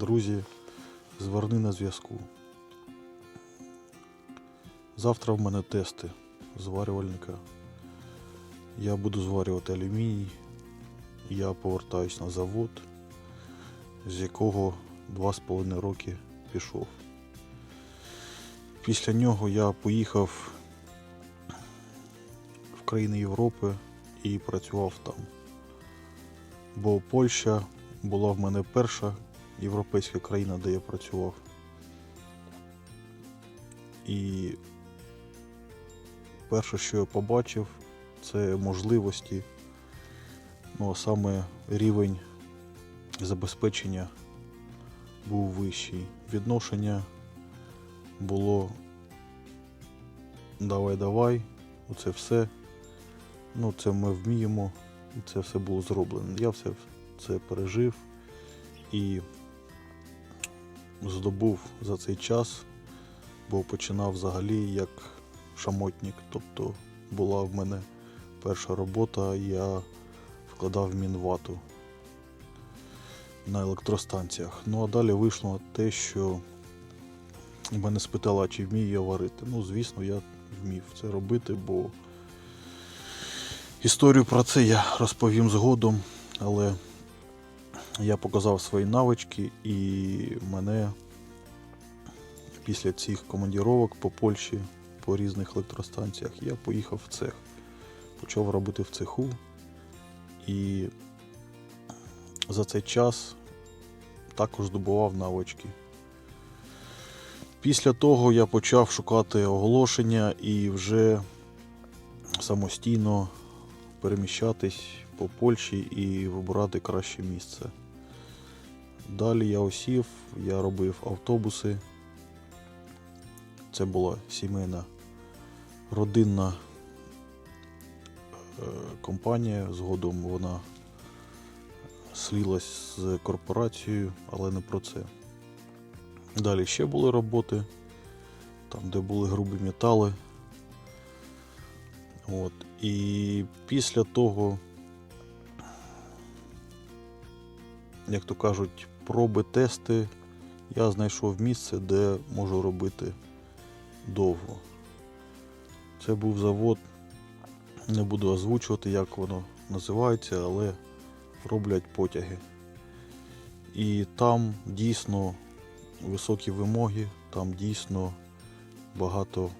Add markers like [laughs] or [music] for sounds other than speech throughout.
Друзі, зверни на зв'язку. Завтра в мене тести зварювальника. Я буду зварювати алюміній. Я повертаюсь на завод, з якого два з половиною роки пішов. Після нього я поїхав в країни Європи і працював там. Бо Польща була в мене перша європейська країна, де я працював. І перше, що я побачив, це можливості, ну а саме рівень забезпечення був вищий. Відношення було давай, давай, оце все. Ну, це ми вміємо, і це все було зроблено. Я все це пережив і здобув за цей час, бо починав взагалі як шамотник. Тобто була в мене перша робота, я вкладав мінвату на електростанціях. Ну а далі вийшло те, що мене спитала, чи вмію я варити. Ну, звісно, я вмів це робити, бо історію про це я розповім згодом, але я показав свої навички і мене після цих командіровок по Польщі, по різних електростанціях, я поїхав в цех. Почав робити в цеху. І за цей час також здобував навички. Після того я почав шукати оголошення і вже самостійно переміщатись по Польщі і вибирати краще місце. Далі я осів, я робив автобуси. Це була сімейна родинна е, компанія. Згодом вона слілась з корпорацією, але не про це. Далі ще були роботи, там, де були грубі метали. От. І після того, як то кажуть, проби, тести, я знайшов місце, де можу робити довго. Це був завод, не буду озвучувати, як воно називається, але роблять потяги. І там дійсно високі вимоги, там дійсно багато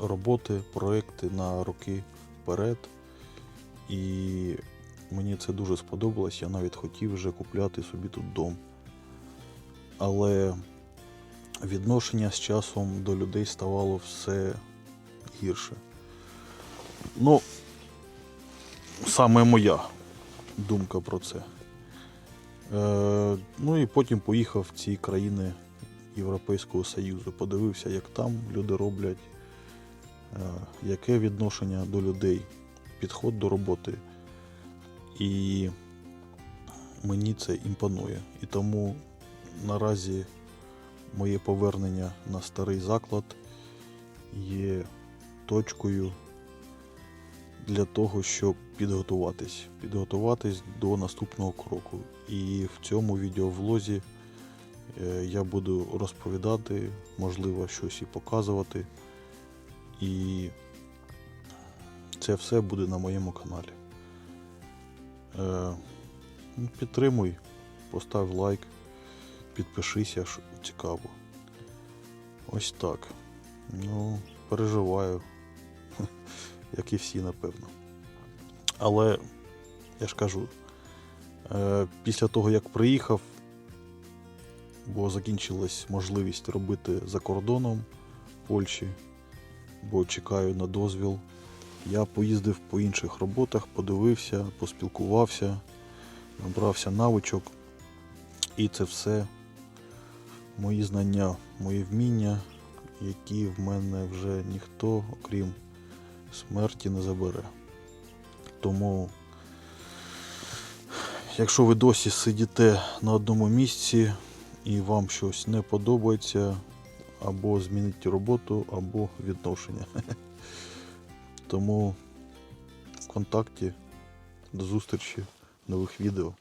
роботи, проекти на роки вперед. І мені це дуже сподобалось. Я навіть хотів вже купляти собі тут дом. Але відношення з часом до людей ставало все гірше. Ну, саме моя думка про це. Е, ну і потім поїхав в ці країни Європейського Союзу. Подивився, як там люди роблять, е, яке відношення до людей, підход до роботи. І мені це імпонує. І тому наразі моє повернення на старий заклад є точкою для того, щоб підготуватись, підготуватись до наступного кроку. І в цьому відеовлозі е, я буду розповідати, можливо, щось і показувати. І це все буде на моєму каналі. Е, ну, Підтримуй, постав лайк, підпишися, що цікаво. Ось так. Ну, переживаю, [laughs] як і всі, напевно. Але я ж кажу, е, після того, як приїхав, бо закінчилась можливість робити за кордоном в Польщі, бо чекаю на дозвіл. Я поїздив по інших роботах, подивився, поспілкувався, набрався навичок. І це все мої знання, мої вміння, які в мене вже ніхто, окрім смерті, не забере. Тому, якщо ви досі сидите на одному місці і вам щось не подобається, або змініть роботу, або відношення. [laughs] Тому в контакті до зустрічі нових відео.